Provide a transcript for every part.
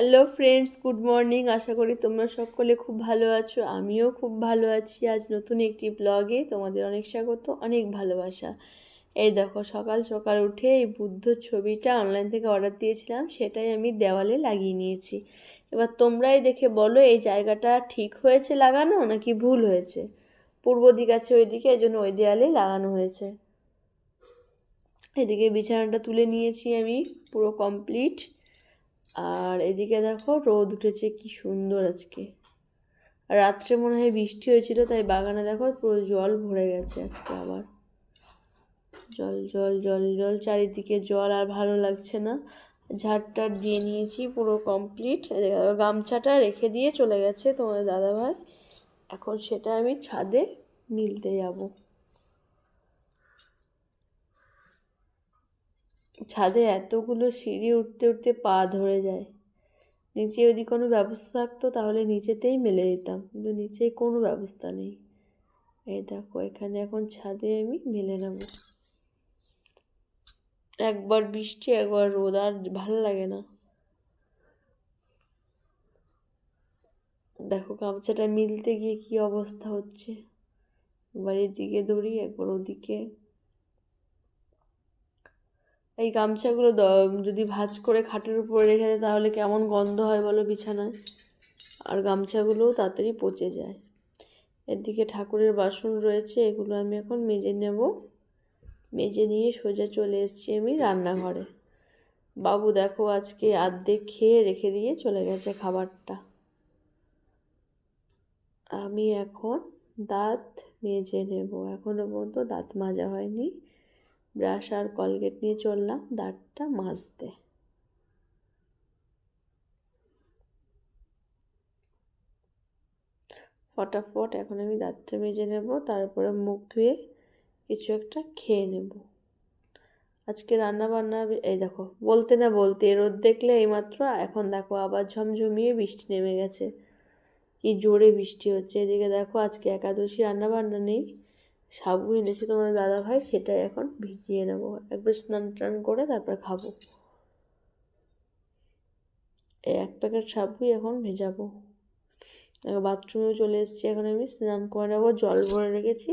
Hello friends good morning আশা করি তোমরা সকলে খুব ভালো আছো। আমিও খুব ভালো আছি। আজ নতুন একটি ব্লগে তোমাদের অনেক স্বাগত, অনেক ভালোবাসা। এই দেখো, সকাল সকাল উঠে এই বুদ্ধ ছবিটা অনলাইন থেকে অর্ডার দিয়েছিলাম, সেটাই আমি দেওয়ালে লাগিয়ে নিয়েছি। এবার তোমরাই দেখে বলো, এই জায়গাটা ঠিক হয়েছে লাগানো নাকি ভুল হয়েছে? পূর্ব দিক আছে ওইদিকে, এই জন্য ওই দেয়ালে লাগানো হয়েছে। এদিকে বিছানাটা তুলে নিয়েছি আমি, পুরো কমপ্লিট আর এদিকে দেখো রোদ উঠেছে, কি সুন্দর আজকে। রাত্রে মনে হয় বৃষ্টি হয়েছিল, তাই বাগানে দেখো পুরো জল ভরে গেছে আজকে আবার। জল জল জল জল, চারিদিকে জল আর ভালো লাগছে না। ঝাড়টার দিয়ে নিয়েছি পুরো কমপ্লিট। গামছাটা রেখে দিয়ে চলে গেছে তোমাদের দাদাভাই। এখন সেটা আমি ছাদে মিলতে যাব। ছাদে এতগুলো সিঁড়ি উঠতে উঠতে পা ধরে যায়। নিচে যদি কোনো ব্যবস্থা থাকতো তাহলে নিচেতেই মেলে দিতাম, কিন্তু নিচে কোনো ব্যবস্থা নেই। এই দেখো, এখানে এখন ছাদে আমি মেলে নেব। একবার বৃষ্টি, একবার রোদ, আর ভালো লাগে না। দেখো গামছাটা মিলতে গিয়ে কি অবস্থা হচ্ছে। একবার এদিকে দৌড়ি, একবার ওদিকে। এই গামছাগুলো যদি ভাজ করে খাটের উপরে রেখে দেয়, তাহলে কেমন গন্ধ হয় বলো বিছানায়? আর গামছাগুলোও তাড়াতাড়ি পচে যায়। এদিকে ঠাকুরের বাসন রয়েছে, এগুলো আমি এখন মেজে নেব। মেজে নিয়ে সোজা চলে এসেছি আমি রান্নাঘরে। বাবু দেখো আজকে আর্ধেক খেয়ে রেখে দিয়ে চলে গেছে খাবারটা। আমি এখন দাঁত মেজে নেব। এখনও পর্যন্ত দাঁত মাজা হয়নি। ব্রাশ আর কলগেট নিয়ে চললাম দাঁতটা মাজতে। ফটাফট এখন আমি দাঁতটা মেজে নেব, তারপরে মুখ ধুয়ে কিছু একটা খেয়ে নেব। আজকে রান্না বান্না এই দেখো, বলতে না বলতে রোদ দেখলে এইমাত্র, এখন দেখো আবার ঝমঝমিয়ে বৃষ্টি নেমে গেছে। কি জোরে বৃষ্টি হচ্ছে, এদিকে দেখো আজকে একাদশী রান্না বান্না নেই। সাবু এনেছে তোমার দাদা ভাই সেটাই এখন ভিজিয়ে নেব। একবার স্নান টান করে তারপর খাব। এই এক প্যাকেট সাবুই এখন ভেজাবো। বাথরুমেও চলে এসেছি এখন আমি, স্নান করে নেব, জল ভরে রেখেছি।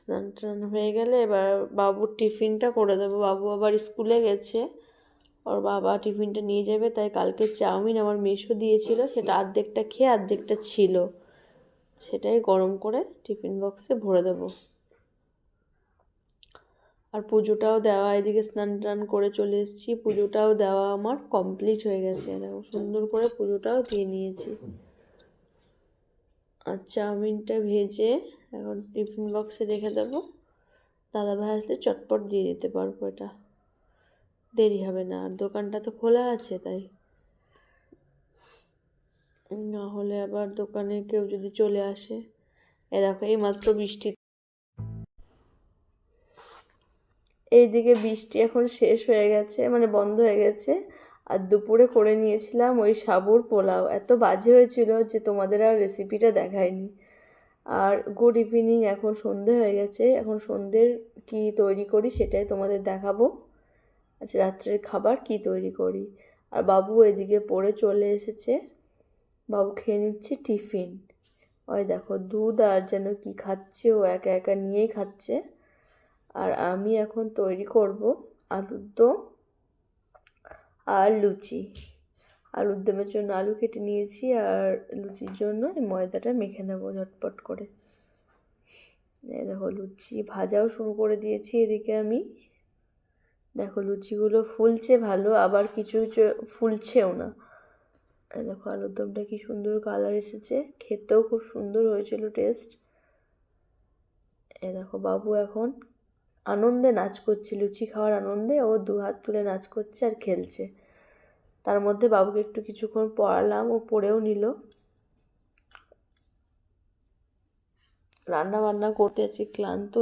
স্নান টান হয়ে গেলে এবার বাবুর টিফিনটা করে দেবো। বাবু আবার স্কুলে গেছে, ওর বাবা টিফিনটা নিয়ে যাবে, তাই কালকে চাউমিন আমার মেশো দিয়েছিল, সেটা আর্ধেকটা খেয়ে আর্ধেকটা ছিল। সেটাই গরম করে টিফিন বক্সে ভরে দেবো। আর পুজোটাও দেওয়া, এদিকে স্নান টান করে চলে এসেছি। পুজোটাও দেওয়া আমার কমপ্লিট হয়ে গেছে। দেখো, সুন্দর করে পুজোটাও দিয়ে নিয়েছি। আর চাউমিনটা ভেজে এখন টিফিন বক্সে রেখে দেবো। দাদা ভাই আসলে চটপট দিয়ে দিতে পারব এটা। দেরি হবে না। আর দোকানটা তো খোলা আছে, তাই। না হলে আবার দোকানে কেউ যদি চলে আসে। এ দেখো, এই মাত্র বৃষ্টি। এইদিকে বৃষ্টি এখন শেষ হয়ে গেছে মানে বন্ধ হয়ে গেছে। আর দুপুরে করে নিয়েছিলাম ওই সাবুর পোলাও। এত বাজে হয়েছিল যে তোমাদের আর রেসিপিটা দেখায়নি। আর গুড ইভিনিং এখন সন্ধে হয়ে গেছে। এখন সন্ধ্যের কি তৈরি করি সেটাই তোমাদের দেখাবো। আচ্ছা রাত্রের খাবার কি তৈরি করি। আর বাবু এদিকে পড়ে চলে এসেছে। বাবু খেয়ে নিচ্ছে টিফিন। ওই দেখো, দুধ আর যেন কি খাচ্ছে, ও একা একা নিয়েই খাচ্ছে। আর আমি এখন তৈরি করব আলুর দম আর লুচি। আলুর দমের জন্য আলু কেটে নিয়েছি আর লুচির জন্য ময়দাটা মেখে নেব ঝটপট করে। দেখো, লুচি ভাজাও শুরু করে দিয়েছি এদিকে আমি। দেখো, লুচিগুলো ফুলছে ভালো, আবার কিছু কিছু ফুলছেও না। দেখো আলুর দমটা কি সুন্দর কালার এসেছে। খেতেও খুব সুন্দর হয়েছিল টেস্ট এ দেখো বাবু এখন আনন্দে নাচ করছে, লুচি খাওয়ার আনন্দে ও দু হাত তুলে নাচ করছে আর খেলছে। তার মধ্যে বাবুকে একটু কিছুক্ষণ পড়ালাম, ও পড়েও নিল। রান্না বান্না করতে যাচ্ছি, ক্লান্ত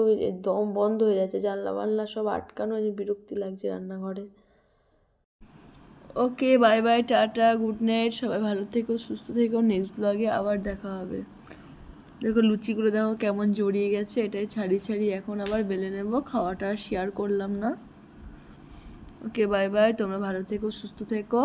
দম বন্ধ হয়ে যাচ্ছে জানলা বানলা সব আটকানো বিরক্তি লাগছে রান্নাঘরে। Okay bye bye tata good night সবাই ভালো থেকো, সুস্থ থেকো নেক্সট ব্লগে আবার দেখা হবে। দেখো লুচিগুলো দেখো কেমন জড়িয়ে গেছে, এটাই ছাড়ি ছাড়ি এখন আবার বেলে নেব, খাওয়াটা শেয়ার করলাম না। ওকে বাই বাই তোমরা ভালো থেকো, সুস্থ থেকো।